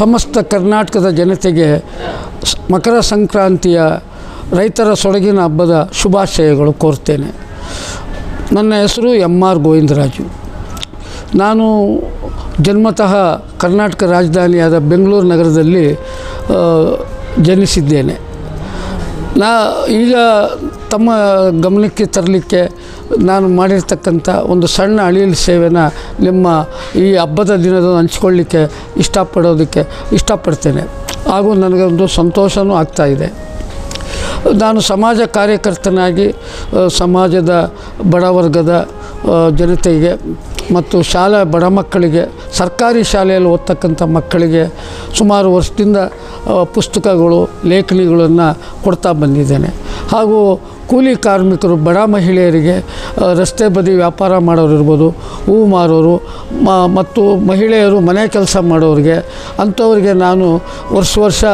ಸಮಸ್ತ ಕರ್ನಾಟಕದ ಜನತೆಗೆ ಮಕರ ಸಂಕ್ರಾಂತಿಯ ರೈತರ ಸೊಡಗಿನ ಹಬ್ಬದ ಶುಭಾಶಯಗಳು ಕೋರ್ತೇನೆ. ನನ್ನ ಹೆಸರು ಎಂ ಆರ್ ಗೋವಿಂದರಾಜು. ನಾನು ಜನ್ಮತಃ ಕರ್ನಾಟಕ ರಾಜಧಾನಿಯಾದ ಬೆಂಗಳೂರು ನಗರದಲ್ಲಿ ಜನಿಸಿದ್ದೇನೆ. ನಾ ಈಗ ತಮ್ಮ ಗಮನಕ್ಕೆ ತರಲಿಕ್ಕೆ ನಾನು ಮಾಡಿರ್ತಕ್ಕಂಥ ಒಂದು ಸಣ್ಣ ಅಳಿಯಲ್ ಸೇವೆನ ನಿಮ್ಮ ಈ ಹಬ್ಬದ ದಿನದ ಹಂಚ್ಕೊಳ್ಳಿಕ್ಕೆ ಇಷ್ಟಪಡೋದಕ್ಕೆ ಇಷ್ಟಪಡ್ತೇನೆ. ಹಾಗೂ ನನಗೊಂದು ಸಂತೋಷವೂ ಆಗ್ತಾಯಿದೆ ನಾನು ಸಮಾಜ ಕಾರ್ಯಕರ್ತನಾಗಿ ಸಮಾಜದ ಬಡವರ್ಗದ ಜನತೆಗೆ ಮತ್ತು ಶಾಲಾ ಬಡ ಮಕ್ಕಳಿಗೆ, ಸರ್ಕಾರಿ ಶಾಲೆಯಲ್ಲಿ ಓದ್ತಕ್ಕಂಥ ಮಕ್ಕಳಿಗೆ ಸುಮಾರು ವರ್ಷದಿಂದ ಪುಸ್ತಕಗಳು, ಲೇಖನಿಗಳನ್ನು ಕೊಡ್ತಾ ಬಂದಿದ್ದೇನೆ. ಹಾಗೂ ಕೂಲಿ ಕಾರ್ಮಿಕರು, ಬಡ ಮಹಿಳೆಯರಿಗೆ ರಸ್ತೆ ಬದಿ ವ್ಯಾಪಾರ ಮಾಡೋರು ಇರ್ಬೋದು ಹೂವು ಮಾರೋರು ಮತ್ತು ಮಹಿಳೆಯರು ಮನೆ ಕೆಲಸ ಮಾಡೋರಿಗೆ, ಅಂಥವ್ರಿಗೆ ನಾನು ವರ್ಷ ವರ್ಷ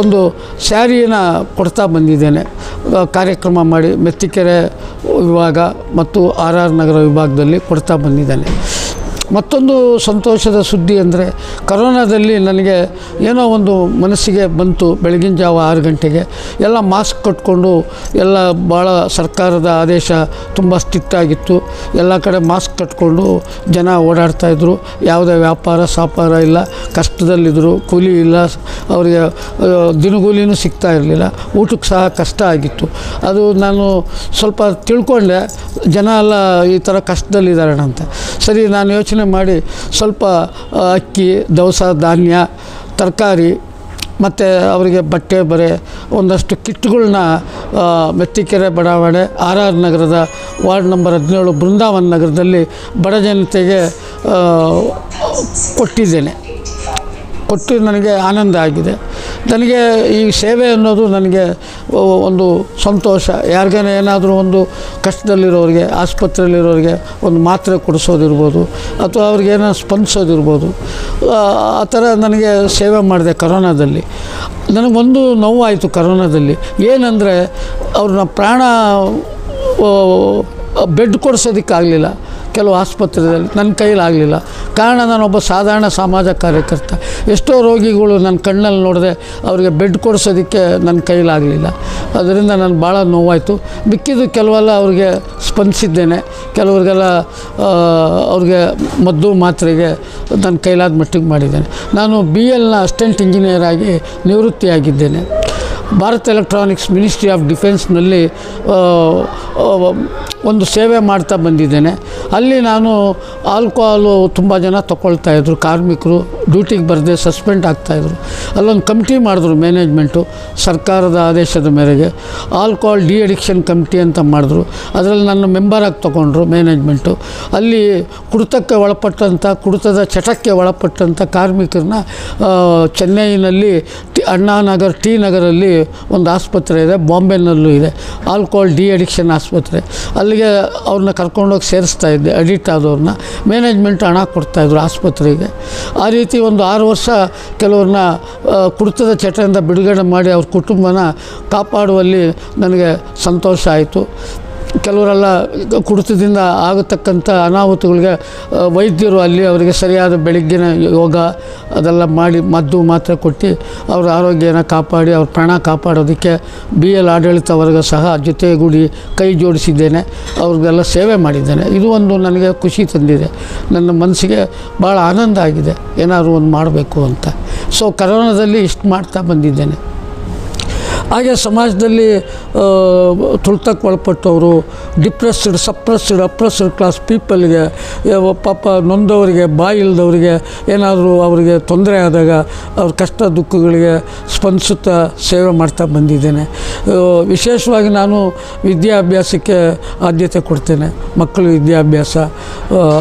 ಒಂದು ಸ್ಯಾರಿನ ಕೊಡ್ತಾ ಬಂದಿದ್ದೇನೆ. ಕಾರ್ಯಕ್ರಮ ಮಾಡಿ ಮೆತ್ತಿಕೆರೆ ವಿಭಾಗ ಮತ್ತು ಆರ್ ಆರ್ ನಗರ ವಿಭಾಗದಲ್ಲಿ ಕೊಡ್ತಾ ಬಂದಿದ್ದೇನೆ. ಮತ್ತೊಂದು ಸಂತೋಷದ ಸುದ್ದಿ ಅಂದರೆ ಕರೋನಾದಲ್ಲಿ ನನಗೆ ಏನೋ ಒಂದು ಮನಸ್ಸಿಗೆ ಬಂತು ಬೆಳಗಿನ ಜಾವ ಆರು ಗಂಟೆಗೆ. ಎಲ್ಲ ಮಾಸ್ಕ್ ಕಟ್ಕೊಂಡು ಎಲ್ಲ ಭಾಳ ಸರ್ಕಾರದ ಆದೇಶ ತುಂಬ ಸ್ಟ್ರಿಕ್ಟ್ ಆಗಿತ್ತು ಎಲ್ಲ ಕಡೆ ಮಾಸ್ಕ್ ಕಟ್ಕೊಂಡು ಜನ ಓಡಾಡ್ತಾಯಿದ್ರು ಯಾವುದೇ ವ್ಯಾಪಾರ ಸಾಪಾರ ಇಲ್ಲ ಕಷ್ಟದಲ್ಲಿದ್ದರು ಕೂಲಿ ಇಲ್ಲ, ಅವರಿಗೆ ದಿನಗೂಲಿನೂ ಸಿಗ್ತಾ ಇರಲಿಲ್ಲ. ಊಟಕ್ಕೆ ಸಹ ಕಷ್ಟ ಆಗಿತ್ತು. ಅದು ನಾನು ಸ್ವಲ್ಪ ತಿಳ್ಕೊಂಡೆ, ಜನ ಎಲ್ಲ ಈ ಥರ ಕಷ್ಟದಲ್ಲಿದ್ದಾರೆ ಅಂತ ಸರಿ, ನಾನು ಯೋಚನೆ ಮಾಡಿ ಸ್ವಲ್ಪ ಅಕ್ಕಿ, ದವಸ, ಧಾನ್ಯ, ತರಕಾರಿ, ಮತ್ತು ಅವರಿಗೆ ಬಟ್ಟೆ ಬರೆ, ಒಂದಷ್ಟು ಕಿಟ್ಗಳನ್ನ ಮೆತ್ತಿಕೆರೆ ಬಡಾವಣೆ, ಆರ್ ಆರ್ ನಗರದ ವಾರ್ಡ್ ನಂಬರ್ ಹದಿನೇಳು ಬೃಂದಾವನ್ ನಗರದಲ್ಲಿ ಬಡ ಜನತೆಗೆ ಕೊಟ್ಟಿದ್ದೇನೆ. ಕೊಟ್ಟು ನನಗೆ ಆನಂದ ಆಗಿದೆ. ನನಗೆ ಈ ಸೇವೆ ಅನ್ನೋದು ನನಗೆ ಒಂದು ಸಂತೋಷ. ಯಾರಿಗಾನ ಏನಾದರೂ ಒಂದು ಕಷ್ಟದಲ್ಲಿರೋರಿಗೆ, ಆಸ್ಪತ್ರೆಯಲ್ಲಿರೋರಿಗೆ ಒಂದು ಮಾತ್ರೆ ಕೊಡಿಸೋದಿರ್ಬೋದು, ಅಥವಾ ಅವ್ರಿಗೇನೋ ಸ್ಪಂದಿಸೋದಿರ್ಬೋದು. ಆ ಥರ ನನಗೆ ಸೇವೆ ಮಾಡಿದೆ ಕರೋನಾದಲ್ಲಿ. ನನಗೊಂದು ನೋವಾಯಿತು ಕರೋನಾದಲ್ಲಿ. ಏನಂದರೆ, ಅವ್ರನ್ನ ಪ್ರಾಣ ಬೆಡ್ ಕೊಡಿಸೋದಕ್ಕಾಗಲಿಲ್ಲ. ಕೆಲವು ಆಸ್ಪತ್ರೆಯಲ್ಲಿ ನನ್ನ ಕೈಲಾಗಲಿಲ್ಲ. ಕಾರಣ ನಾನೊಬ್ಬ ಸಾಧಾರಣ ಸಮಾಜ ಕಾರ್ಯಕರ್ತ. ಎಷ್ಟೋ ರೋಗಿಗಳು ನನ್ನ ಕಣ್ಣಲ್ಲಿ ನೋಡಿದೆ ಅವರಿಗೆ ಬೆಡ್ ಕೊಡಿಸೋದಕ್ಕೆ ನನ್ನ ಕೈಲಾಗಲಿಲ್ಲ. ಅದರಿಂದ ನಾನು ಭಾಳ ನೋವಾಯಿತು. ಮಿಕ್ಕಿದ್ದು ಕೆಲವೆಲ್ಲ ಅವ್ರಿಗೆ ಸ್ಪಂದಿಸಿದ್ದೇನೆ. ಕೆಲವ್ರಿಗೆಲ್ಲ ಅವ್ರಿಗೆ ಮದ್ದು ಮಾತ್ರೆಗೆ ನನ್ನ ಕೈಲಾದ ಮಟ್ಟಿಗೆ ಮಾಡಿದ್ದೇನೆ. ನಾನು ಬಿ ಎಲ್ನ ಅಸಿಸ್ಟೆಂಟ್ ಇಂಜಿನಿಯರ್ ಆಗಿ ನಿವೃತ್ತಿಯಾಗಿದ್ದೇನೆ. ಭಾರತ್ ಎಲೆಕ್ಟ್ರಾನಿಕ್ಸ್ ಮಿನಿಸ್ಟ್ರಿ ಆಫ್ ಡಿಫೆನ್ಸ್ನಲ್ಲಿ ಒಂದು ಸೇವೆ ಮಾಡ್ತಾ ಬಂದಿದ್ದೇನೆ. ಅಲ್ಲಿ ನಾನು ಆಲ್ಕೋಹಾಲು ತುಂಬ ಜನ ತಗೊಳ್ತಾಯಿದ್ರು ಕಾರ್ಮಿಕರು. ಡ್ಯೂಟಿಗೆ ಬರದೆ ಸಸ್ಪೆಂಡ್ ಆಗ್ತಾಯಿದ್ರು ಅಲ್ಲೊಂದು ಕಮಿಟಿ ಮಾಡಿದ್ರು ಮ್ಯಾನೇಜ್ಮೆಂಟು, ಸರ್ಕಾರದ ಆದೇಶದ ಮೇರೆಗೆ. ಆಲ್ಕೋಹಾಲ್ ಡಿ ಅಡಿಕ್ಷನ್ ಕಮಿಟಿ ಅಂತ ಮಾಡಿದ್ರು. ಅದರಲ್ಲಿ ನನ್ನ ಮೆಂಬರಾಗಿ ತೊಗೊಂಡ್ರು ಮ್ಯಾನೇಜ್ಮೆಂಟು. ಅಲ್ಲಿ ಕುಡಿತಕ್ಕೆ ಒಳಪಟ್ಟಂಥ, ಕುಡಿತದ ಚಟಕ್ಕೆ ಒಳಪಟ್ಟಂಥ ಕಾರ್ಮಿಕರನ್ನ ಚೆನ್ನೈನಲ್ಲಿ ಟಿ, ಅಣ್ಣಾನಗರ್ ಟಿ ನಗರಲ್ಲಿ ಒಂದು ಆಸ್ಪತ್ರೆ ಇದೆ, ಬಾಂಬೆನಲ್ಲೂ ಇದೆ. ಆಲ್ಕೋಹಾಲ್ ಡಿ ಅಡಿಕ್ಷನ್ ಆಸ್ಪತ್ರೆ. ಅಲ್ಲಿಗೆ ಅವ್ರನ್ನ ಕರ್ಕೊಂಡೋಗಿ ಸೇರಿಸ್ತಾ ಇದ್ದೆ ಅಡಿಕ್ಟ್ ಆದವ್ರನ್ನ. ಮ್ಯಾನೇಜ್ಮೆಂಟ್ ಹಣ ಕೊಡ್ತಾಯಿದ್ರು ಆಸ್ಪತ್ರೆಗೆ. ಆ ರೀತಿ ಒಂದು ಆರು ವರ್ಷ ಕೆಲವ್ರನ್ನ ಕುಡಿತದ ಚಟದಿಂದ ಬಿಡುಗಡೆ ಮಾಡಿ ಅವ್ರ ಕುಟುಂಬನ ಕಾಪಾಡುವಲ್ಲಿ ನನಗೆ ಸಂತೋಷ ಆಯಿತು. ಕೆಲವರೆಲ್ಲ ಕುಡಿತದಿಂದ ಆಗತಕ್ಕಂಥ ಅನಾಹುತಗಳಿಗೆ ವೈದ್ಯರು ಅಲ್ಲಿ ಅವರಿಗೆ ಸರಿಯಾದ ಬೆಳಗ್ಗಿನ ಯೋಗ ಅದೆಲ್ಲ ಮಾಡಿ ಮದ್ದು ಮಾತ್ರೆ ಕೊಟ್ಟು ಅವರ ಆರೋಗ್ಯನ ಕಾಪಾಡಿ, ಅವ್ರ ಪ್ರಾಣ ಕಾಪಾಡೋದಕ್ಕೆ ಬಿ ಎಲ್ ಆಡಳಿತ ವರ್ಗ ಸಹ ಜೊತೆಗೂಡಿ ಕೈ ಜೋಡಿಸಿದ್ದೇನೆ. ಅವ್ರಿಗೆಲ್ಲ ಸೇವೆ ಮಾಡಿದ್ದೇನೆ. ಇದು ಒಂದು ನನಗೆ ಖುಷಿ ತಂದಿದೆ. ನನ್ನ ಮನಸ್ಸಿಗೆ ಭಾಳ ಆನಂದ ಆಗಿದೆ. ಏನಾದರೂ ಒಂದು ಮಾಡಬೇಕು ಅಂತ. ಸೊ ಕರೋನಾದಲ್ಲಿ ಇಷ್ಟು ಮಾಡ್ತಾ ಬಂದಿದ್ದೇನೆ. ಹಾಗೆ ಸಮಾಜದಲ್ಲಿ ತುಳಿತಕ್ಕೆ ಒಳಪಟ್ಟವರು ಡಿಪ್ರೆಸ್ಡ್ ಸಪ್ರೆಸ್ಡ್ ಅಪ್ರೆಸ್ಡ್ ಕ್ಲಾಸ್ ಪೀಪಲ್ಗೆ ಪಾಪ ನೊಂದವರಿಗೆ, ಬಾಯಿ ಇಲ್ದವರಿಗೆ ಏನಾದರೂ ಅವರಿಗೆ ತೊಂದರೆ ಆದಾಗ ಅವ್ರ ಕಷ್ಟ ದುಃಖಗಳಿಗೆ ಸ್ಪಂದಿಸುತ್ತಾ ಸೇವೆ ಮಾಡ್ತಾ ಬಂದಿದ್ದೇನೆ. ವಿಶೇಷವಾಗಿ ನಾನು ವಿದ್ಯಾಭ್ಯಾಸಕ್ಕೆ ಆದ್ಯತೆ ಕೊಡ್ತೇನೆ, ಮಕ್ಕಳು ವಿದ್ಯಾಭ್ಯಾಸ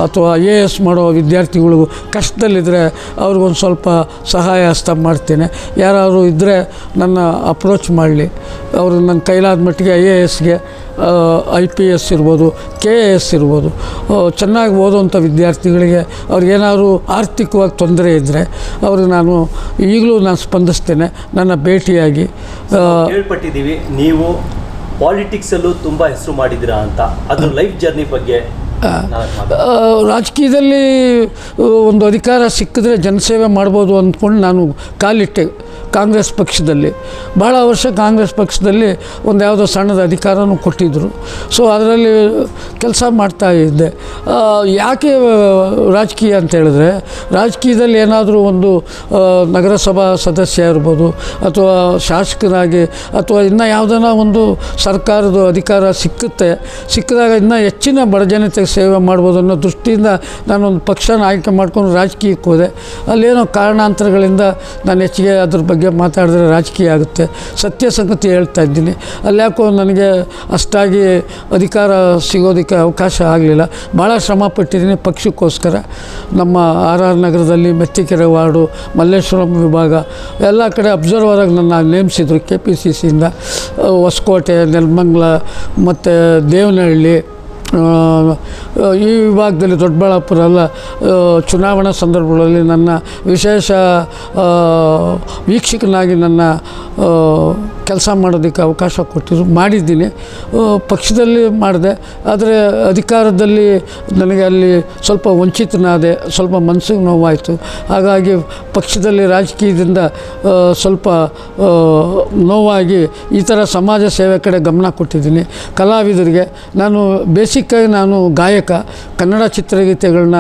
ಅಥವಾ ಐ ಎ ಎಸ್ ಮಾಡೋ ವಿದ್ಯಾರ್ಥಿಗಳಿಗೂ ಕಷ್ಟದಲ್ಲಿದ್ದರೆ ಅವ್ರಿಗೊಂದು ಸ್ವಲ್ಪ ಸಹಾಯ ಹಸ್ತ ಮಾಡ್ತೇನೆ. ಯಾರಾದರೂ ಇದ್ದರೆ ನನ್ನ ಅಪ್ರೋಚ್ ಮಾಡಲಿ. ಅವರು ನನ್ನ ಕೈಲಾದ ಮಟ್ಟಿಗೆ ಐ ಎ ಎಸ್ಗೆ ಐ ಪಿ ಎಸ್ ಇರ್ಬೋದು ಕೆ ಎ ಎಸ್ ಇರ್ಬೋದು ಚೆನ್ನಾಗಿ ಓದುವಂಥ ವಿದ್ಯಾರ್ಥಿಗಳಿಗೆ ಅವ್ರಿಗೇನಾದ್ರು ಆರ್ಥಿಕವಾಗಿ ತೊಂದರೆ ಇದ್ದರೆ ಅವರು ನಾನು ಈಗಲೂ ನಾನು ಸ್ಪಂದಿಸ್ತೇನೆ ನನ್ನ ಭೇಟಿಯಾಗಿ. ಹೇಳ್ಪಟ್ಟಿದ್ದೀವಿ ಕೇಳ್ಪಟ್ಟಿದ್ದೀವಿ ನೀವು ಪಾಲಿಟಿಕ್ಸಲ್ಲೂ ತುಂಬ ಹೆಸರು ಮಾಡಿದ್ದೀರಾ ಅಂತ ಅದು ಲೈಫ್ ಜರ್ನಿ ಬಗ್ಗೆ ರಾಜಕೀಯದಲ್ಲಿ ಒಂದು ಅಧಿಕಾರ ಸಿಕ್ಕಿದ್ರೆ ಜನಸೇವೆ ಮಾಡ್ಬೋದು ಅಂದ್ಕೊಂಡು ನಾನು ಕಾಲಿಟ್ಟೆ. ಕಾಂಗ್ರೆಸ್ ಪಕ್ಷದಲ್ಲಿ. ಭಾಳ ವರ್ಷ ಕಾಂಗ್ರೆಸ್ ಪಕ್ಷದಲ್ಲಿ ಒಂದು ಯಾವುದೋ ಸಣ್ಣದ ಅಧಿಕಾರನೂ ಕೊಟ್ಟಿದ್ದರು ಸೊ ಅದರಲ್ಲಿ ಕೆಲಸ ಮಾಡ್ತಾ ಇದ್ದೆ. ಯಾಕೆ ರಾಜಕೀಯ ಅಂತ ಹೇಳಿದ್ರೆ, ರಾಜಕೀಯದಲ್ಲಿ ಏನಾದರೂ ಒಂದು ನಗರಸಭಾ ಸದಸ್ಯ ಇರ್ಬೋದು, ಅಥವಾ ಶಾಸಕರಾಗಿ, ಅಥವಾ ಇನ್ನೂ ಯಾವುದನ್ನ ಒಂದು ಸರ್ಕಾರದ ಅಧಿಕಾರ ಸಿಕ್ಕುತ್ತೆ, ಸಿಕ್ಕಿದಾಗ ಇನ್ನೂ ಹೆಚ್ಚಿನ ಬಡಜನತೆಗೆ ಸೇವೆ ಮಾಡ್ಬೋದು ಅನ್ನೋ ದೃಷ್ಟಿಯಿಂದ ನಾನೊಂದು ಪಕ್ಷನ ಆಯ್ಕೆ ಮಾಡ್ಕೊಂಡು ರಾಜಕೀಯಕ್ಕೆ ಹೋದೆ. ಅಲ್ಲೇನೋ ಕಾರಣಾಂತರಗಳಿಂದ ನಾನು ಹೆಚ್ಚಿಗೆ ಅದ್ರ ಬಗ್ಗೆ ಮಾತಾಡಿದ್ರೆ ರಾಜಕೀಯ ಆಗುತ್ತೆ. ಸತ್ಯ ಸಂಗತಿ ಹೇಳ್ತಾ ಇದ್ದೀನಿ. ಅಲ್ಯಾಕೋ ನನಗೆ ಅಷ್ಟಾಗಿ ಅಧಿಕಾರ ಸಿಗೋದಕ್ಕೆ ಅವಕಾಶ ಆಗಲಿಲ್ಲ. ಭಾಳ ಶ್ರಮ ಪಟ್ಟಿದ್ದೀನಿ ಪಕ್ಷಕ್ಕೋಸ್ಕರ. ನಮ್ಮ ಆರ್ ಆರ್ ನಗರದಲ್ಲಿ ಮೆತ್ತಿಕೆರೆ ವಾರ್ಡು, ಮಲ್ಲೇಶ್ವರಂ ವಿಭಾಗ, ಎಲ್ಲ ಕಡೆ ಅಬ್ಸರ್ವರಾಗಿ ನನ್ನ ನೇಮಿಸಿದ್ರು ಕೆ ಪಿ ಸಿ ಸಿಯಿಂದ ಹೊಸಕೋಟೆ, ನೆಲಮಂಗ್ಲ, ಮತ್ತು ದೇವನಹಳ್ಳಿ ಈ ವಿಭಾಗದಲ್ಲಿ ದೊಡ್ಡಬಳ್ಳಾಪುರ ಚುನಾವಣಾ ಸಂದರ್ಭಗಳಲ್ಲಿ ನನ್ನ ವಿಶೇಷ ವೀಕ್ಷಕನಾಗಿ ನನ್ನ ಕೆಲಸ ಮಾಡೋದಕ್ಕೆ ಅವಕಾಶ ಕೊಟ್ಟಿದ್ರು ಮಾಡಿದ್ದೀನಿ. ಪಕ್ಷದಲ್ಲಿ ಮಾಡಿದೆ. ಆದರೆ ಅಧಿಕಾರದಲ್ಲಿ ನನಗೆ ಅಲ್ಲಿ ಸ್ವಲ್ಪ ವಂಚಿತನಾದೆ, ಸ್ವಲ್ಪ ಮನಸ್ಸಿಗೆ ನೋವಾಯಿತು. ಹಾಗಾಗಿ ಪಕ್ಷದಲ್ಲಿ ರಾಜಕೀಯದಿಂದ ಸ್ವಲ್ಪ ನೋವಾಗಿ ಈ ಥರ ಸಮಾಜ ಸೇವೆ ಕಡೆ ಗಮನ ಕೊಟ್ಟಿದ್ದೀನಿ. ಕಲಾವಿದರಿಗೆ ನಾನು ಬೇಸಿಕ್ಕಾಗಿ ನಾನು ಗಾಯಕ, ಕನ್ನಡ ಚಿತ್ರಗೀತೆಗಳನ್ನ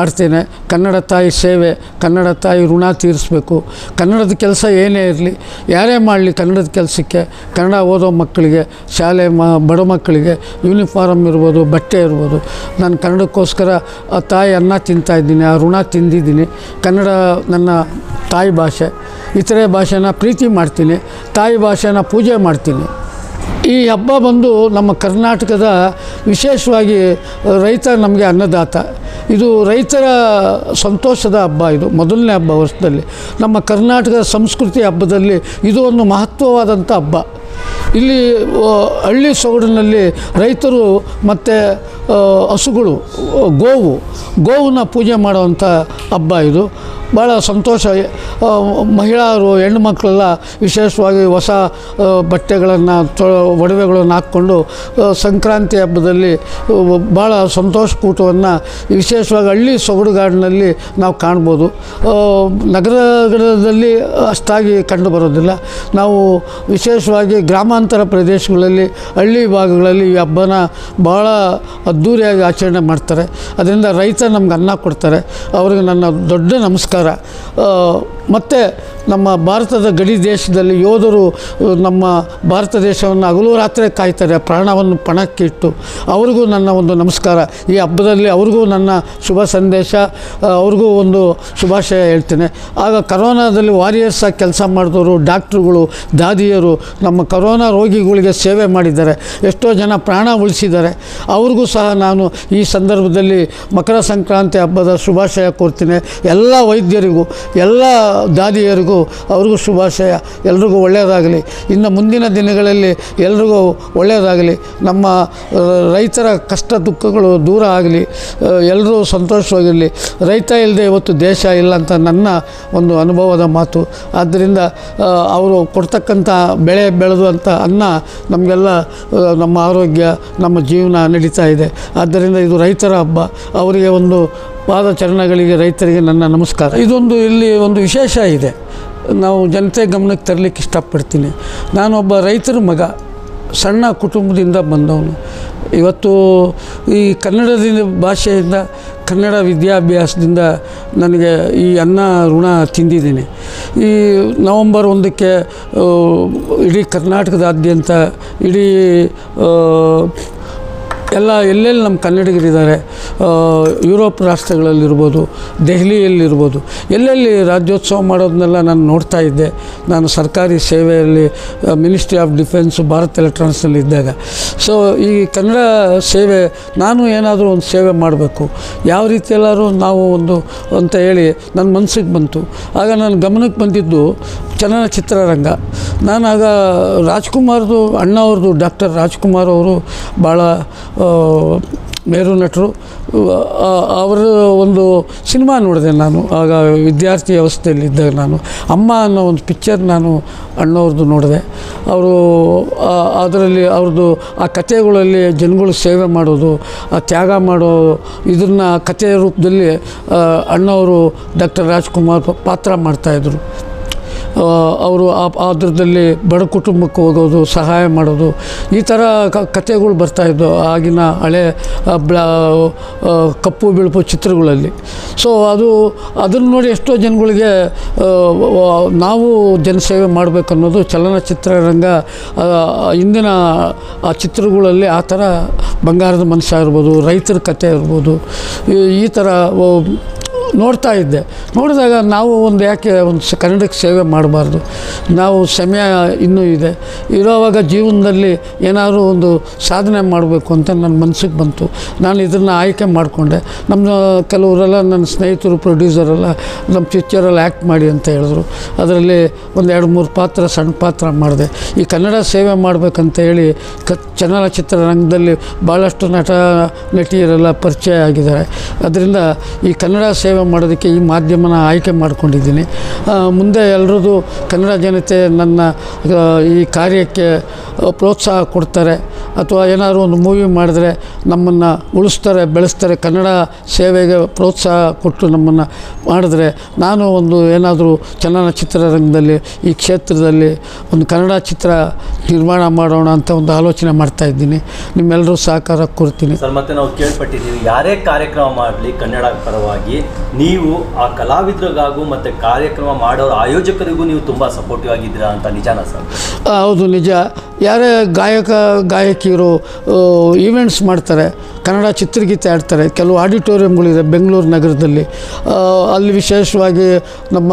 ಆಡ್ತೇನೆ. ಕನ್ನಡ ತಾಯಿ ಸೇವೆ, ಕನ್ನಡ ತಾಯಿ ಋಣ ತೀರಿಸ್ಬೇಕು. ಕನ್ನಡದ ಕೆಲಸ ಏನೇ ಇರಲಿ, ಯಾರೇ ಮಾಡಲಿ ಕನ್ನಡದ ಕೆಲಸಕ್ಕೆ, ಕನ್ನಡ ಓದೋ ಮಕ್ಕಳಿಗೆ, ಶಾಲೆ ಮ, ಬಡ ಮಕ್ಕಳಿಗೆ ಯೂನಿಫಾರ್ಮ್ ಇರ್ಬೋದು, ಬಟ್ಟೆ ಇರ್ಬೋದು. ನಾನು ಕನ್ನಡಕ್ಕೋಸ್ಕರ ಆ ತಾಯಿ ಅನ್ನ ತಿಂತಾಯಿದ್ದೀನಿ ಆ ಋಣ ತಿಂದಿದ್ದೀನಿ. ಕನ್ನಡ ನನ್ನ ತಾಯಿ ಭಾಷೆ. ಇತರೆ ಭಾಷೆನ ಪ್ರೀತಿ ಮಾಡ್ತೀನಿ, ತಾಯಿ ಭಾಷೆನ ಪೂಜೆ ಮಾಡ್ತೀನಿ. ಈ ಹಬ್ಬ ಬಂದು ನಮ್ಮ ಕರ್ನಾಟಕದ ವಿಶೇಷವಾಗಿ ರೈತ ನಮಗೆ ಅನ್ನದಾತ. ಇದು ರೈತರ ಸಂತೋಷದ ಹಬ್ಬ ಇದು, ಮೊದಲನೇ ಹಬ್ಬ ವರ್ಷದಲ್ಲಿ. ನಮ್ಮ ಕರ್ನಾಟಕದ ಸಂಸ್ಕೃತಿ ಹಬ್ಬದಲ್ಲಿ ಇದು ಒಂದು ಮಹತ್ವವಾದಂಥ ಹಬ್ಬ. ಇಲ್ಲಿ ಹಳ್ಳಿ ಸೊಗಡಿನಲ್ಲಿ ರೈತರು ಮತ್ತು ಹಸುಗಳು ಗೋವು ಗೋವನ್ನ ಪೂಜೆ ಮಾಡುವಂಥ ಹಬ್ಬ ಇದು. ಭಾಳ ಸಂತೋಷ. ಮಹಿಳೆಯರು ಹೆಣ್ಣು ಮಕ್ಕಳೆಲ್ಲ ವಿಶೇಷವಾಗಿ ಹೊಸ ಬಟ್ಟೆಗಳನ್ನು ತೊ ಒಡವೆಗಳನ್ನು ಹಾಕ್ಕೊಂಡು ಸಂಕ್ರಾಂತಿ ಹಬ್ಬದಲ್ಲಿ ಭಾಳ ಸಂತೋಷ ಕೂಟವನ್ನು ವಿಶೇಷವಾಗಿ ಹಳ್ಳಿ ಸೊಗಡುಗಾಡಿನಲ್ಲಿ ನಾವು ಕಾಣ್ಬೋದು. ನಗರದಲ್ಲಿ ಅಷ್ಟಾಗಿ ಕಂಡು ಬರೋದಿಲ್ಲ. ನಾವು ವಿಶೇಷವಾಗಿ ಗ್ರಾಮಾಂತರ ಪ್ರದೇಶಗಳಲ್ಲಿ, ಹಳ್ಳಿ ಭಾಗಗಳಲ್ಲಿ ಈ ಹಬ್ಬನ ಭಾಳ ಅದ್ಧೂರಿಯಾಗಿ ಆಚರಣೆ ಮಾಡ್ತಾರೆ. ಅದರಿಂದ ರೈತ ನಮ್ಗೆ ಅನ್ನ ಕೊಡ್ತಾರೆ. ಅವ್ರಿಗೆ ನನ್ನ ದೊಡ್ಡ ನಮಸ್ಕಾರ. ಮತ್ತು ನಮ್ಮ ಭಾರತದ ಗಡಿ ದೇಶದಲ್ಲಿ ಯೋಧರು, ನಮ್ಮ ಭಾರತ ದೇಶವನ್ನು ಹಗಲು ರಾತ್ರಿ ಕಾಯ್ತಾರೆ, ಪ್ರಾಣವನ್ನು ಪಣಕ್ಕಿಟ್ಟು ಅವ್ರಿಗೂ ನನ್ನ ಒಂದು ನಮಸ್ಕಾರ. ಈ ಹಬ್ಬದಲ್ಲಿ ಅವ್ರಿಗೂ ನನ್ನ ಶುಭ ಸಂದೇಶ ಅವ್ರಿಗೂ ಒಂದು ಶುಭಾಶಯ ಹೇಳ್ತೇನೆ. ಆಗ ಕರೋನಾದಲ್ಲಿ ವಾರಿಯರ್ಸಾಗಿ ಕೆಲಸ ಮಾಡಿದವರು, ಡಾಕ್ಟ್ರುಗಳು, ದಾದಿಯರು, ನಮ್ಮ ಕರೋನಾ ರೋಗಿಗಳಿಗೆ ಸೇವೆ ಮಾಡಿದ್ದಾರೆ. ಎಷ್ಟೋ ಜನ ಪ್ರಾಣ ಉಳಿಸಿದ್ದಾರೆ. ಅವ್ರಿಗೂ ಸಹ ನಾನು ಈ ಸಂದರ್ಭದಲ್ಲಿ ಮಕರ ಸಂಕ್ರಾಂತಿ ಹಬ್ಬದ ಶುಭಾಶಯ ಕೋರ್ತೀನಿ. ಎಲ್ಲ ವೈದ್ಯರಿಗೂ, ಎಲ್ಲ ದಾದಿಯರಿಗೂ ಅವ್ರಿಗೂ ಶುಭಾಶಯ. ಎಲ್ರಿಗೂ ಒಳ್ಳೆಯದಾಗಲಿ. ಇನ್ನು ಮುಂದಿನ ದಿನಗಳಲ್ಲಿ ಎಲ್ರಿಗೂ ಒಳ್ಳೆಯದಾಗಲಿ. ನಮ್ಮ ರೈತರ ಕಷ್ಟ ದುಃಖಗಳು ದೂರ ಆಗಲಿ. ಎಲ್ಲರೂ ಸಂತೋಷವಾಗಿರಲಿ. ರೈತ ಇಲ್ಲದೆ ಇವತ್ತು ದೇಶ ಇಲ್ಲ ಅಂತ ನನ್ನ ಒಂದು ಅನುಭವದ ಮಾತು. ಆದ್ದರಿಂದ ಅವರು ಕೊಡ್ತಕ್ಕಂಥ ಬೆಳೆ ಬೆಳೆದಂಥ ಅನ್ನ, ನಮಗೆಲ್ಲ ನಮ್ಮ ಆರೋಗ್ಯ, ನಮ್ಮ ಜೀವನ ನಡೀತಾ ಇದೆ. ಆದ್ದರಿಂದ ಇದು ರೈತರ ಹಬ್ಬ. ಅವರಿಗೆ ಒಂದು ಪಾದಚರಣಗಳಿಗೆ ರೈತರಿಗೆ ನನ್ನ ನಮಸ್ಕಾರ. ಇದೊಂದು ಇಲ್ಲಿ ಒಂದು ವಿಶೇಷ ಇದೆ. ನಾವು ಜನತೆ ಗಮನಕ್ಕೆ ತರಲಿಕ್ಕೆ ಇಷ್ಟಪಡ್ತೀನಿ. ನಾನೊಬ್ಬ ರೈತರ ಮಗ. ಸಣ್ಣ ಕುಟುಂಬದಿಂದ ಬಂದವನು. ಇವತ್ತು ಈ ಕನ್ನಡದಿಂದ ಭಾಷೆಯಿಂದ, ಕನ್ನಡ ವಿದ್ಯಾಭ್ಯಾಸದಿಂದ ನನಗೆ ಈ ಅನ್ನ, ಋಣ ತಿಂದಿದ್ದೀನಿ. ಈ ನವಂಬರ್ ಒಂದಕ್ಕೆ ಇಡೀ ಕರ್ನಾಟಕದಾದ್ಯಂತ ಇಡೀ ಎಲ್ಲ, ಎಲ್ಲೆಲ್ಲಿ ನಮ್ಮ ಕನ್ನಡಿಗರಿದ್ದಾರೆ ಯುರೋಪ್ ರಾಷ್ಟ್ರಗಳಲ್ಲಿರ್ಬೋದು, ದೆಹಲಿಯಲ್ಲಿರ್ಬೋದು, ಎಲ್ಲೆಲ್ಲಿ ರಾಜ್ಯೋತ್ಸವ ಮಾಡೋದನ್ನೆಲ್ಲ ನಾನು ನೋಡ್ತಾ ಇದ್ದೆ. ನಾನು ಸರ್ಕಾರಿ ಸೇವೆಯಲ್ಲಿ ಮಿನಿಸ್ಟ್ರಿ ಆಫ್ ಡಿಫೆನ್ಸ್ ಭಾರತ್ ಎಲೆಕ್ಟ್ರಾನಿಕ್ಸಲ್ಲಿ ಇದ್ದಾಗ. ಸೊ ಈ ಕನ್ನಡ ಸೇವೆ, ನಾನು ಏನಾದರೂ ಒಂದು ಸೇವೆ ಮಾಡಬೇಕು. ಯಾವ ರೀತಿ ಎಲ್ಲರೂ ನಾವು ಒಂದು, ಅಂತ ಹೇಳಿ ನನ್ನ ಮನಸ್ಸಿಗೆ ಬಂತು. ಆಗ ನನ್ನ ಗಮನಕ್ಕೆ ಬಂದಿದ್ದು ಚಲನಚಿತ್ರರಂಗ. ನಾನು ಆಗ ರಾಜ್ಕುಮಾರ್ದು ಅಣ್ಣ ಅವ್ರದ್ದು ಡಾಕ್ಟರ್ ರಾಜ್ಕುಮಾರ್ ಅವರು ಭಾಳ ಮೇರು ನಟರು. ಅವರ ಒಂದು ಸಿನಿಮಾ ನೋಡಿದೆ ನಾನು. ಆಗ ವಿದ್ಯಾರ್ಥಿ ಅವಸ್ಥೆಯಲ್ಲಿದ್ದಾಗ ನಾನು. ಅಮ್ಮ ಅನ್ನೋ ಒಂದು ಪಿಕ್ಚರ್ ನಾನು ಅಣ್ಣವ್ರದ್ದು ನೋಡಿದೆ. ಅವರು ಅದರಲ್ಲಿ ಅವ್ರದ್ದು ಆ ಕಥೆಗಳಲ್ಲಿ ಜನಗಳು ಸೇವೆ ಮಾಡೋದು, ಆ ತ್ಯಾಗ ಮಾಡೋ ಇದನ್ನು ಕಥೆಯ ರೂಪದಲ್ಲಿ ಅಣ್ಣವರು ಡಾಕ್ಟರ್ ರಾಜ್ಕುಮಾರ್ ಪಾತ್ರ ಮಾಡ್ತಾಯಿದ್ರು ಅವರು ಆ ಅದರದಲ್ಲಿ ಬಡ ಕುಟುಂಬಕ್ಕೆ ಹೋಗೋದು, ಸಹಾಯ ಮಾಡೋದು, ಈ ಥರ ಕಥೆಗಳು ಬರ್ತಾಯಿದ್ದವು ಆಗಿನ ಹಳೆ ಕಪ್ಪು ಬಿಳುಪು ಚಿತ್ರಗಳಲ್ಲಿ. ಸೊ ಅದು, ಅದನ್ನು ನೋಡಿ ಎಷ್ಟೋ ಜನಗಳಿಗೆ ನಾವು ಜನಸೇವೆ ಮಾಡಬೇಕು ಅನ್ನೋದು ಚಲನಚಿತ್ರರಂಗ ಇಂದಿನ, ಆ, ಚಿತ್ರಗಳಲ್ಲಿ ಆ ಥರ ಬಂಗಾರದ ಮನುಷ್ಯ ಇರ್ಬೋದು ರೈತರ ಕತೆ ಇರ್ಬೋದು ಈ- ಥರ ನೋಡ್ತಾ ಇದ್ದೆ. ನೋಡಿದಾಗ ನಾವು ಒಂದು ಯಾಕೆ ಒಂದು ಕನ್ನಡಕ್ಕೆ ಸೇವೆ ಮಾಡಬಾರ್ದು. ನಾವು ಸಮಯ ಇನ್ನೂ ಇದೆ. ಇರೋವಾಗ ಜೀವನದಲ್ಲಿ ಏನಾದರೂ ಒಂದು ಸಾಧನೆ ಮಾಡಬೇಕು ಅಂತ ನನ್ನ ಮನಸ್ಸಿಗೆ ಬಂತು. ನಾನು ಇದನ್ನು ಆಯ್ಕೆ ಮಾಡಿಕೊಂಡೆ. ನಮ್ಮ ಕೆಲವರೆಲ್ಲ ನನ್ನ ಸ್ನೇಹಿತರು ಪ್ರೊಡ್ಯೂಸರೆಲ್ಲ ನಮ್ಮ ಪಿಕ್ಚರಲ್ಲಿ ಆ್ಯಕ್ಟ್ ಮಾಡಿ ಅಂತ ಹೇಳಿದ್ರು. ಅದರಲ್ಲಿ ಒಂದು ಎರಡು ಮೂರು ಪಾತ್ರ, ಸಣ್ಣ ಪಾತ್ರ ಮಾಡಿದೆ. ಈ ಕನ್ನಡ ಸೇವೆ ಮಾಡಬೇಕಂತ ಹೇಳಿ ಕ ಚಲನಚಿತ್ರರಂಗದಲ್ಲಿ ಭಾಳಷ್ಟು ನಟ, ನಟಿಯರೆಲ್ಲ ಪರಿಚಯ ಆಗಿದ್ದಾರೆ. ಅದರಿಂದ ಈ ಕನ್ನಡ ಸೇವೆ ಮಾಡೋದಕ್ಕೆ ಈ ಮಾಧ್ಯಮನ ಆಯ್ಕೆ ಮಾಡಿಕೊಂಡಿದ್ದೀನಿ. ಮುಂದೆ ಎಲ್ಲರದು ಕನ್ನಡ ಜನತೆ ನನ್ನ ಈ ಕಾರ್ಯಕ್ಕೆ ಪ್ರೋತ್ಸಾಹ ಕೊಡ್ತಾರೆ. ಅಥವಾ ಏನಾದರೂ ಒಂದು ಮೂವಿ ಮಾಡಿದ್ರೆ ನಮ್ಮನ್ನು ಉಳಿಸ್ತಾರೆ ಬೆಳೆಸ್ತಾರೆ ಕನ್ನಡ ಸೇವೆಗೆ ಪ್ರೋತ್ಸಾಹ ಕೊಟ್ಟು ನಮ್ಮನ್ನು ಮಾಡಿದ್ರೆ ನಾನು ಒಂದು ಏನಾದರೂ ಚಲನಚಿತ್ರರಂಗದಲ್ಲಿ ಈ ಕ್ಷೇತ್ರದಲ್ಲಿ ಒಂದು ಕನ್ನಡ ಚಿತ್ರ ನಿರ್ಮಾಣ ಮಾಡೋಣ ಅಂತ ಒಂದು ಆಲೋಚನೆ ಮಾಡ್ತಾ ಇದ್ದೀನಿ. ನಿಮ್ಮೆಲ್ಲರೂ ಸಹಕಾರ ಕೊಡ್ತೀನಿ. ಸರ್ ಮತ್ತೆ ನಾವು ಕೇಳ್ಪಟ್ಟಿದ್ದೀವಿ ಯಾರೇ ಕಾರ್ಯಕ್ರಮ ಮಾಡಲಿ ಕನ್ನಡ ಪರವಾಗಿ ನೀವು ಆ ಕಲಾವಿದರಿಗಾಗೂ ಮತ್ತು ಕಾರ್ಯಕ್ರಮ ಮಾಡೋರ ಆಯೋಜಕರಿಗೂ ನೀವು ತುಂಬ ಸಪೋರ್ಟಿವ್ ಆಗಿದ್ದೀರಾ ಅಂತ ನಿಜಾನ ಸರ್? ಹೌದು ನಿಜ. ಯಾರೇ ಗಾಯಕ ಗಾಯಕಿಯರು ಈವೆಂಟ್ಸ್ ಮಾಡ್ತಾರೆ ಕನ್ನಡ ಚಿತ್ರಗೀತೆ ಆಡ್ತಾರೆ. ಕೆಲವು ಆಡಿಟೋರಿಯಂಗಳಿದೆ ಬೆಂಗಳೂರು ನಗರದಲ್ಲಿ. ಅಲ್ಲಿ ವಿಶೇಷವಾಗಿ ನಮ್ಮ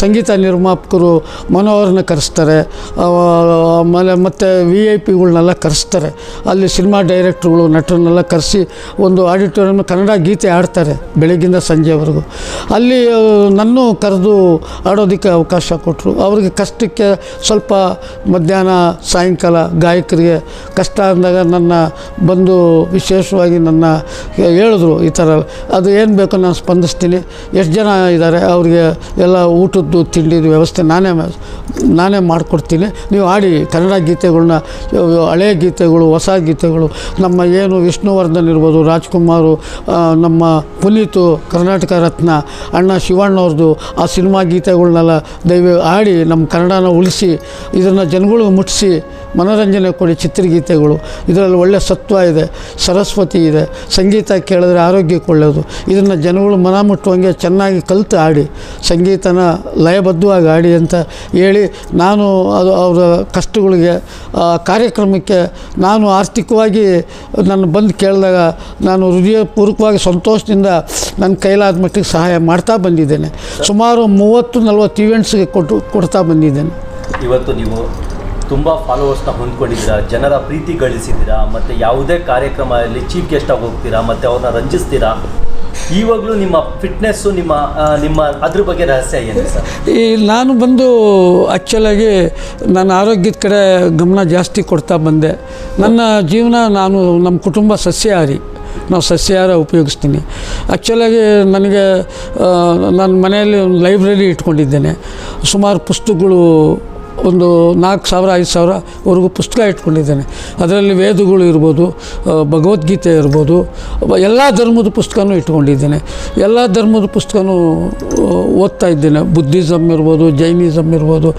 ಸಂಗೀತ ನಿರ್ಮಾಪಕರು ಮನೋಹರನ್ನ ಕರೆಸ್ತಾರೆ. ಆಮೇಲೆ ಮತ್ತು ವಿ ಐ ಪಿಗಳನ್ನೆಲ್ಲ ಕರೆಸ್ತಾರೆ. ಅಲ್ಲಿ ಸಿನಿಮಾ ಡೈರೆಕ್ಟ್ರುಗಳು, ನಟರನ್ನೆಲ್ಲ ಕರೆಸಿ ಒಂದು ಆಡಿಟೋರಿಯಂ ಕನ್ನಡ ಗೀತೆ ಆಡ್ತಾರೆ ಬೆಳಗ್ಗಿಂದ ಸಂಜೆವರೆಗೂ. ಅಲ್ಲಿ ನನ್ನ ಕರೆದು ಆಡೋದಕ್ಕೆ ಅವಕಾಶ ಕೊಟ್ಟರು ಅವ್ರಿಗೆ ಕಷ್ಟಕ್ಕೆ ಸ್ವಲ್ಪ ಮಧ್ಯಾಹ್ನ, ಸಾಯಂಕಾಲ ಗಾಯಕರಿಗೆ ಕಷ್ಟ ಅಂದಾಗ ನನ್ನ ಬಂದು ವಿಶೇಷವಾಗಿ ನನ್ನ ಹೇಳಿದ್ರು ಈ ಥರ, ಅದು ಏನು ಬೇಕೋ ನಾನು ಸ್ಪಂದಿಸ್ತೀನಿ. ಎಷ್ಟು ಜನ ಇದ್ದಾರೆ ಅವರಿಗೆ ಎಲ್ಲ ಊಟದ್ದು, ತಿಂಡಿದು ವ್ಯವಸ್ಥೆ ನಾನೇ ನಾನೇ ಮಾಡಿಕೊಡ್ತೀನಿ. ನೀವು ಆಡಿ ಕನ್ನಡ ಗೀತೆಗಳನ್ನ ಹಳೆಯ ಗೀತೆಗಳು, ಹೊಸ ಗೀತೆಗಳು, ನಮ್ಮ ಏನು ವಿಷ್ಣುವರ್ಧನ್ ಇರ್ಬೋದು, ರಾಜ್ಕುಮಾರು ನಮ್ಮ ಪುನೀತು, ಕರ್ನಾಟಕ ರತ್ನ, ಅಣ್ಣ ಶಿವಣ್ಣವ್ರದ್ದು ಆ ಸಿನಿಮಾ ಗೀತೆಗಳನ್ನೆಲ್ಲ ದಯವಿ ಆಡಿ ನಮ್ಮ ಕನ್ನಡನ ಉಳಿಸಿ, ಇದನ್ನು ಜನಗಳು ಮುಟ್ಟಿಸಿ ಮನೋರಂಜನೆ ಕೊಡಿ ಚಿತ್ರಗೀತೆಗಳು. ಇದರಲ್ಲಿ ಒಳ್ಳೆಯ ಸತ್ವ ಇದೆ. ಸರಸ್ವತಿ ಇದೆ. ಸಂಗೀತ ಕೇಳಿದ್ರೆ ಆರೋಗ್ಯಕ್ಕೆ ಒಳ್ಳೆಯದು ಇದನ್ನು ಜನಗಳು ಮನ ಮುಟ್ಟುವಂಗೆ ಚೆನ್ನಾಗಿ ಕಲಿತು ಆಡಿ ಸಂಗೀತನ ಲಯಬದ್ಧವಾಗಿ ಆಡಿ ಅಂತ ಹೇಳಿ ನಾನು ಅದು ಅವರ ಕಷ್ಟಗಳಿಗೆ ಕಾರ್ಯಕ್ರಮಕ್ಕೆ ನಾನು ಆರ್ಥಿಕವಾಗಿ ನನ್ನ ಬಂದು ಕೇಳಿದಾಗ ನಾನು ಹೃದಯಪೂರ್ವಕವಾಗಿ ಸಂತೋಷದಿಂದ ನನ್ನ ಕೈಲಾದ ಮಟ್ಟಿಗೆ ಸಹಾಯ ಮಾಡ್ತಾ ಬಂದಿದ್ದೇನೆ. ಸುಮಾರು ಮೂವತ್ತು ನಲ್ವತ್ತು ಈವೆಂಟ್ಸ್ಗೆ ಕೊಟ್ಟು, ಕೊಡ್ತಾ ಬಂದಿದ್ದೇನೆ. ಇವತ್ತು ನೀವು ತುಂಬಾ ಫಾಲೋವರ್ಸ್ನ ಹೊಂದ್ಕೊಂಡಿದ್ದೀರಾ? ಜನರ ಪ್ರೀತಿ ಗಳಿಸಿದ್ದೀರಾ? ಮತ್ತು ಯಾವುದೇ ಕಾರ್ಯಕ್ರಮದಲ್ಲಿ ಚೀಫ್ ಗೆಸ್ಟ್ ಆಗಿ ಹೋಗ್ತೀರಾ? ಮತ್ತು ಅವ್ರನ್ನ ರಂಜಿಸ್ತೀರಾ? ಇವಾಗಲೂ ನಿಮ್ಮ ಫಿಟ್ನೆಸ್ಸು ನಿಮ್ಮ ನಿಮ್ಮ ಅದ್ರ ಬಗ್ಗೆ ರಹಸ್ಯ ಏನು ಸರ್? ಈ ನಾನು ಬಂದು ಆ್ಯಕ್ಚುಲಾಗಿ ನನ್ನ ಆರೋಗ್ಯದ ಕಡೆ ಗಮನ ಜಾಸ್ತಿ ಕೊಡ್ತಾ ಬಂದೆ. ನನ್ನ ಜೀವನ ನಾನು, ನಮ್ಮ ಕುಟುಂಬ ಸಸ್ಯಾಹಾರಿ. ನಾವು ಸಸ್ಯಾಹಾರ ಉಪಯೋಗಿಸ್ತೀನಿ. ಆ್ಯಕ್ಚುಲಾಗಿ ನನಗೆ ನನ್ನ ಮನೆಯಲ್ಲಿ ಒಂದು ಲೈಬ್ರರಿ ಇಟ್ಕೊಂಡಿದ್ದೇನೆ. ಸುಮಾರು ಪುಸ್ತಕಗಳು ಒಂದು ನಾಲ್ಕು ಸಾವಿರ, ಐದು ಸಾವಿರವರೆಗೂ ಪುಸ್ತಕ ಇಟ್ಕೊಂಡಿದ್ದೇನೆ. ಅದರಲ್ಲಿ ವೇದಗಳು ಇರ್ಬೋದು ಭಗವದ್ಗೀತೆ ಇರ್ಬೋದು, ಎಲ್ಲ ಧರ್ಮದ ಪುಸ್ತಕನೂ ಇಟ್ಕೊಂಡಿದ್ದೇನೆ. ಎಲ್ಲ ಧರ್ಮದ ಪುಸ್ತಕನೂ ಓದ್ತಾ ಇದ್ದೇನೆ. ಬುದ್ಧಿಸಮ್ ಇರ್ಬೋದು ಜೈನಿಸಮ್ ಇರ್ಬೋದು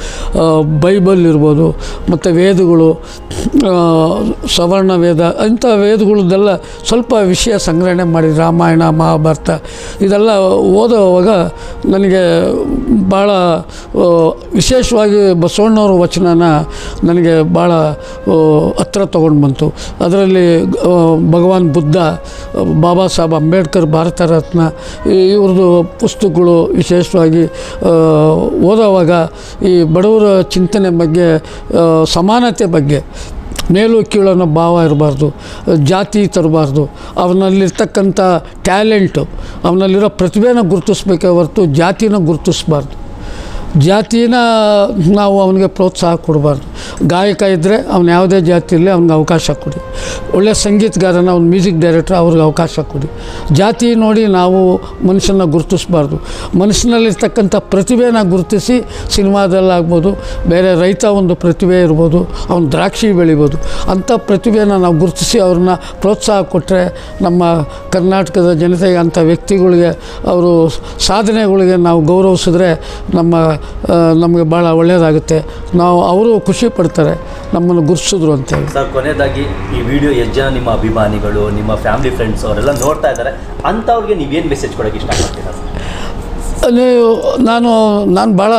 ಬೈಬಲ್ ಇರ್ಬೋದು, ಮತ್ತು ವೇದಗಳು ಸವರ್ಣ ವೇದ, ಇಂಥ ವೇದಗಳದ್ದೆಲ್ಲ ಸ್ವಲ್ಪ ವಿಷಯ ಸಂಗ್ರಹಣೆ ಮಾಡಿ, ರಾಮಾಯಣ, ಮಹಾಭಾರತ, ಇದೆಲ್ಲ ಓದೋವಾಗ ನನಗೆ ಭಾಳ ವಿಶೇಷವಾಗಿ ವಿಶೇಷವಾಗಿ ಬಸವಣ್ಣವ್ರ ವಚನನ ನನಗೆ ಭಾಳ ಹತ್ರ ತೊಗೊಂಡು ಬಂತು. ಅದರಲ್ಲಿ ಭಗವಾನ್ ಬುದ್ಧ, ಬಾಬಾ ಸಾಹೇಬ್ ಅಂಬೇಡ್ಕರ್ ಭಾರತ ರತ್ನ ಇವ್ರದ್ದು ಪುಸ್ತಕಗಳು ವಿಶೇಷವಾಗಿ ಓದೋವಾಗ ಈ ಬಡವರ ಚಿಂತನೆ ಬಗ್ಗೆ ಸಮಾನತೆ ಬಗ್ಗೆ, ಮೇಲು ಕೀಳು ಅನ್ನೋ ಭಾವ ಇರಬಾರ್ದು, ಜಾತಿ ತರಬಾರ್ದು, ಅವನಲ್ಲಿರ್ತಕ್ಕಂಥ ಟ್ಯಾಲೆಂಟು, ಅವನಲ್ಲಿರೋ ಪ್ರತಿಭೆನ ಗುರುತಿಸ್ಬೇಕೇ ಹೊರತು ಜಾತಿನ ಗುರುತಿಸ್ಬಾರ್ದು. ಜಾತಿನ ನಾವು ಅವನಿಗೆ ಪ್ರೋತ್ಸಾಹ ಕೊಡಬಾರ್ದು. ಗಾಯಕ ಇದ್ದರೆ ಅವನು ಯಾವುದೇ ಜಾತಿಯಲ್ಲಿ ಅವ್ನಿಗೆ ಅವಕಾಶ ಕೊಡಿ. ಒಳ್ಳೆಯ ಸಂಗೀತಗಾರನ ಅವ್ನು ಮ್ಯೂಸಿಕ್ ಡೈರೆಕ್ಟ್ರ್ ಅವ್ರಿಗೆ ಅವಕಾಶ ಕೊಡಿ. ಜಾತಿ ನೋಡಿ ನಾವು ಮನುಷ್ಯನ ಗುರುತಿಸ್ಬಾರ್ದು. ಮನುಷ್ಯನಲ್ಲಿರ್ತಕ್ಕಂಥ ಪ್ರತಿಭೆನ ಗುರುತಿಸಿ ಸಿನಿಮಾದಲ್ಲಾಗ್ಬೋದು ಬೇರೆ ರೈತ ಒಂದು ಪ್ರತಿಭೆ ಇರ್ಬೋದು, ಅವ್ನು ದ್ರಾಕ್ಷಿ ಬೆಳಿಬೋದು. ಅಂಥ ಪ್ರತಿಭೆನ ನಾವು ಗುರುತಿಸಿ ಅವ್ರನ್ನ ಪ್ರೋತ್ಸಾಹ ಕೊಟ್ಟರೆ ನಮ್ಮ ಕರ್ನಾಟಕದ ಜನತೆಗೆ, ಅಂಥ ವ್ಯಕ್ತಿಗಳಿಗೆ, ಅವರು ಸಾಧನೆಗಳಿಗೆ ನಾವು ಗೌರವಿಸಿದ್ರೆ ನಮ್ಮ ನಮಗೆ ಭಾಳ ಒಳ್ಳೆಯದಾಗುತ್ತೆ ನಾವು ಅವರು ಖುಷಿ ಪಡ್ತಾರೆ. ನಮ್ಮನ್ನು ಗುರುಸಿದ್ರು ಅಂತೇಳಿ. ಸರ್ ಕೊನೆಯದಾಗಿ ಈ ವಿಡಿಯೋ ಎಷ್ಟು ಜನ ನಿಮ್ಮ ಅಭಿಮಾನಿಗಳು ನಿಮ್ಮ ಫ್ಯಾಮಿಲಿ ಫ್ರೆಂಡ್ಸ್ ಅವರೆಲ್ಲ ನೋಡ್ತಾ ಇದ್ದಾರೆ. ಅಂಥವ್ರಿಗೆ ನೀವೇನು ಮೆಸೇಜ್ ಕೊಡೋಕ್ಕೆ ಇಷ್ಟಪಡ್ತೀರಾ ನೀವು ನಾನು ನಾನು ಭಾಳ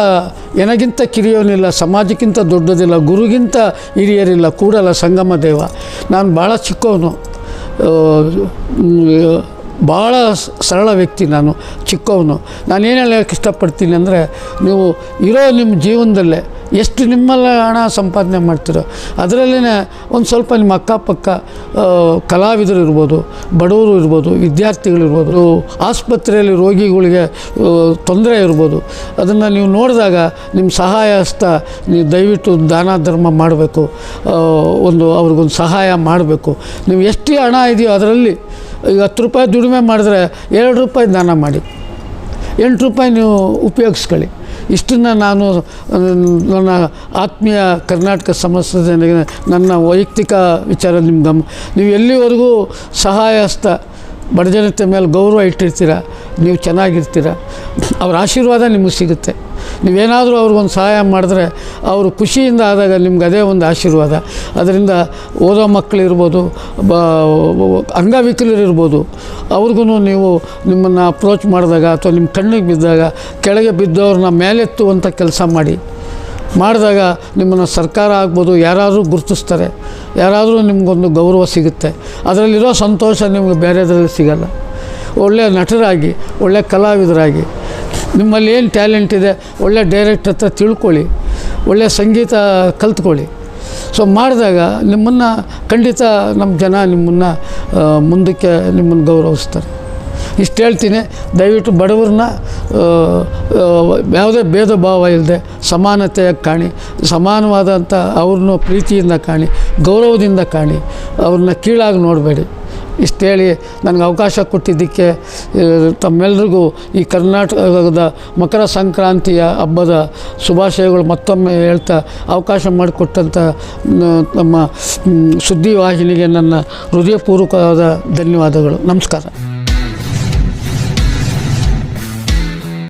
ಎನಗಿಂತ ಕಿರಿಯೋನಿಲ್ಲ ಸಮಾಜಕ್ಕಿಂತ ದೊಡ್ಡದಿಲ್ಲ ಗುರುಗಿಂತ ಹಿರಿಯರಿಲ್ಲ ಕೂಡಲ್ಲ ಸಂಗಮ ದೇವ. ನಾನು ಭಾಳ ಚಿಕ್ಕವನು. ಭಾಳ ಸರಳ ವ್ಯಕ್ತಿ ನಾನು ಚಿಕ್ಕವನು. ನಾನು ಏನು ಹೇಳೋಕ್ಕೆ ಇಷ್ಟಪಡ್ತೀನಿ ಅಂದರೆ ನೀವು ಇರೋ ನಿಮ್ಮ ಜೀವನದಲ್ಲೇ ಎಷ್ಟು ನಿಮ್ಮಲ್ಲ ಹಣ ಸಂಪಾದನೆ ಮಾಡ್ತೀರೋ ಅದರಲ್ಲೇ ಒಂದು ಸ್ವಲ್ಪ ನಿಮ್ಮ ಅಕ್ಕಪಕ್ಕ ಕಲಾವಿದರು ಇರ್ಬೋದು, ಬಡವರು ಇರ್ಬೋದು ವಿದ್ಯಾರ್ಥಿಗಳಿರ್ಬೋದು ಆಸ್ಪತ್ರೆಯಲ್ಲಿ ರೋಗಿಗಳಿಗೆ ತೊಂದರೆ ಇರ್ಬೋದು, ಅದನ್ನು ನೀವು ನೋಡಿದಾಗ ನಿಮ್ಮ ಸಹಾಯ ಹಸ್ತ ನೀವು ದಯವಿಟ್ಟು ದಾನ ಧರ್ಮ ಮಾಡಬೇಕು ಒಂದು ಅವ್ರಿಗೊಂದು ಸಹಾಯ ಮಾಡಬೇಕು. ನೀವು ಎಷ್ಟು ಹಣ ಇದೆಯೋ ಅದರಲ್ಲಿ, ಈಗ ಹತ್ತು ರೂಪಾಯಿ ದುಡಿಮೆ ಮಾಡಿದ್ರೆ ಎರಡು ರೂಪಾಯಿ ದಾನ ಮಾಡಿ, ಎಂಟು ರೂಪಾಯಿ ನೀವು ಉಪಯೋಗಿಸ್ಕೊಳ್ಳಿ. ಇಷ್ಟನ್ನು ನಾನು ನನ್ನ ಆತ್ಮೀಯ ಕರ್ನಾಟಕ ಸಮಸ್ಯೆ ನನ್ನ ವೈಯಕ್ತಿಕ ವಿಚಾರ ನಿಮ್ಮ ಗಮ, ನೀವು ಎಲ್ಲಿವರೆಗೂ ಸಹಾಯ ಹಸ್ತ ಬಡಜನತೆ ಮೇಲೆ ಗೌರವ ಇಟ್ಟಿರ್ತೀರ, ನೀವು ಚೆನ್ನಾಗಿರ್ತೀರ, ಅವ್ರ ಆಶೀರ್ವಾದ ನಿಮಗೆ ಸಿಗುತ್ತೆ. ನೀವೇನಾದರೂ ಅವ್ರಿಗೊಂದು ಸಹಾಯ ಮಾಡಿದ್ರೆ ಅವರು ಖುಷಿಯಿಂದ ಆದಾಗ ನಿಮ್ಗೆ ಅದೇ ಒಂದು ಆಶೀರ್ವಾದ. ಅದರಿಂದ ಓದೋ ಮಕ್ಕಳಿರ್ಬೋದು, ಬ ಅಂಗವಿಕಲರಿರ್ಬೋದು ಅವ್ರಿಗೂ ನೀವು ನಿಮ್ಮನ್ನು ಅಪ್ರೋಚ್ ಮಾಡಿದಾಗ ಅಥವಾ ನಿಮ್ಮ ಕಣ್ಣಿಗೆ ಬಿದ್ದಾಗ, ಕೆಳಗೆ ಬಿದ್ದವ್ರನ್ನ ಮೇಲೆತ್ತುವಂಥ ಕೆಲಸ ಮಾಡಿ. ಮಾಡಿದಾಗ ನಿಮ್ಮನ್ನು ಸರ್ಕಾರ ಆಗ್ಬೋದು, ಯಾರಾದರೂ ಗುರುತಿಸ್ತಾರೆ, ಯಾರಾದರೂ ನಿಮಗೊಂದು ಗೌರವ ಸಿಗುತ್ತೆ. ಅದರಲ್ಲಿರೋ ಸಂತೋಷ ನಿಮಗೆ ಬೇರೆದ್ರಲ್ಲಿ ಸಿಗಲ್ಲ. ಒಳ್ಳೆಯ ನಟರಾಗಿ ಒಳ್ಳೆಯ ಕಲಾವಿದರಾಗಿ ನಿಮ್ಮಲ್ಲಿ ಏನು ಟ್ಯಾಲೆಂಟ್ ಇದೆ, ಒಳ್ಳೆ ಡೈರೆಕ್ಟ್ ಹತ್ರ ತಿಳ್ಕೊಳ್ಳಿ, ಒಳ್ಳೆ ಸಂಗೀತ ಕಲ್ತ್ಕೊಳ್ಳಿ. ಸೊ ಮಾಡಿದಾಗ ನಿಮ್ಮನ್ನು ಖಂಡಿತ ನಮ್ಮ ಜನ ನಿಮ್ಮನ್ನು ಮುಂದಕ್ಕೆ ನಿಮ್ಮನ್ನು ಗೌರವಿಸ್ತಾರೆ. ಇಷ್ಟು ಹೇಳ್ತೀನಿ, ದಯವಿಟ್ಟು ಬಡವ್ರನ್ನ ಯಾವುದೇ ಭೇದ ಭಾವ ಇಲ್ಲದೆ ಸಮಾನತೆಯಾಗಿ ಕಾಣಿ ಸಮಾನವಾದಂಥ ಅವ್ರನ್ನ ಪ್ರೀತಿಯಿಂದ ಕಾಣಿ, ಗೌರವದಿಂದ ಕಾಣಿ, ಅವ್ರನ್ನ ಕೀಳಾಗಿ ನೋಡಬೇಡಿ. ಇಷ್ಟು ಹೇಳಿ ನನಗೆ ಅವಕಾಶ ಕೊಟ್ಟಿದ್ದಕ್ಕೆ ತಮ್ಮೆಲ್ಲರಿಗೂ ಈ ಕರ್ನಾಟಕದ ಮಕರ ಸಂಕ್ರಾಂತಿಯ ಹಬ್ಬದ ಶುಭಾಶಯಗಳು ಮತ್ತೊಮ್ಮೆ ಹೇಳ್ತಾ ಅವಕಾಶ ಮಾಡಿಕೊಟ್ಟಂಥ ನಮ್ಮ ಸುದ್ದಿವಾಹಿನಿಗೆ ನನ್ನ ಹೃದಯಪೂರ್ವಕವಾದ ಧನ್ಯವಾದಗಳು. ನಮಸ್ಕಾರ.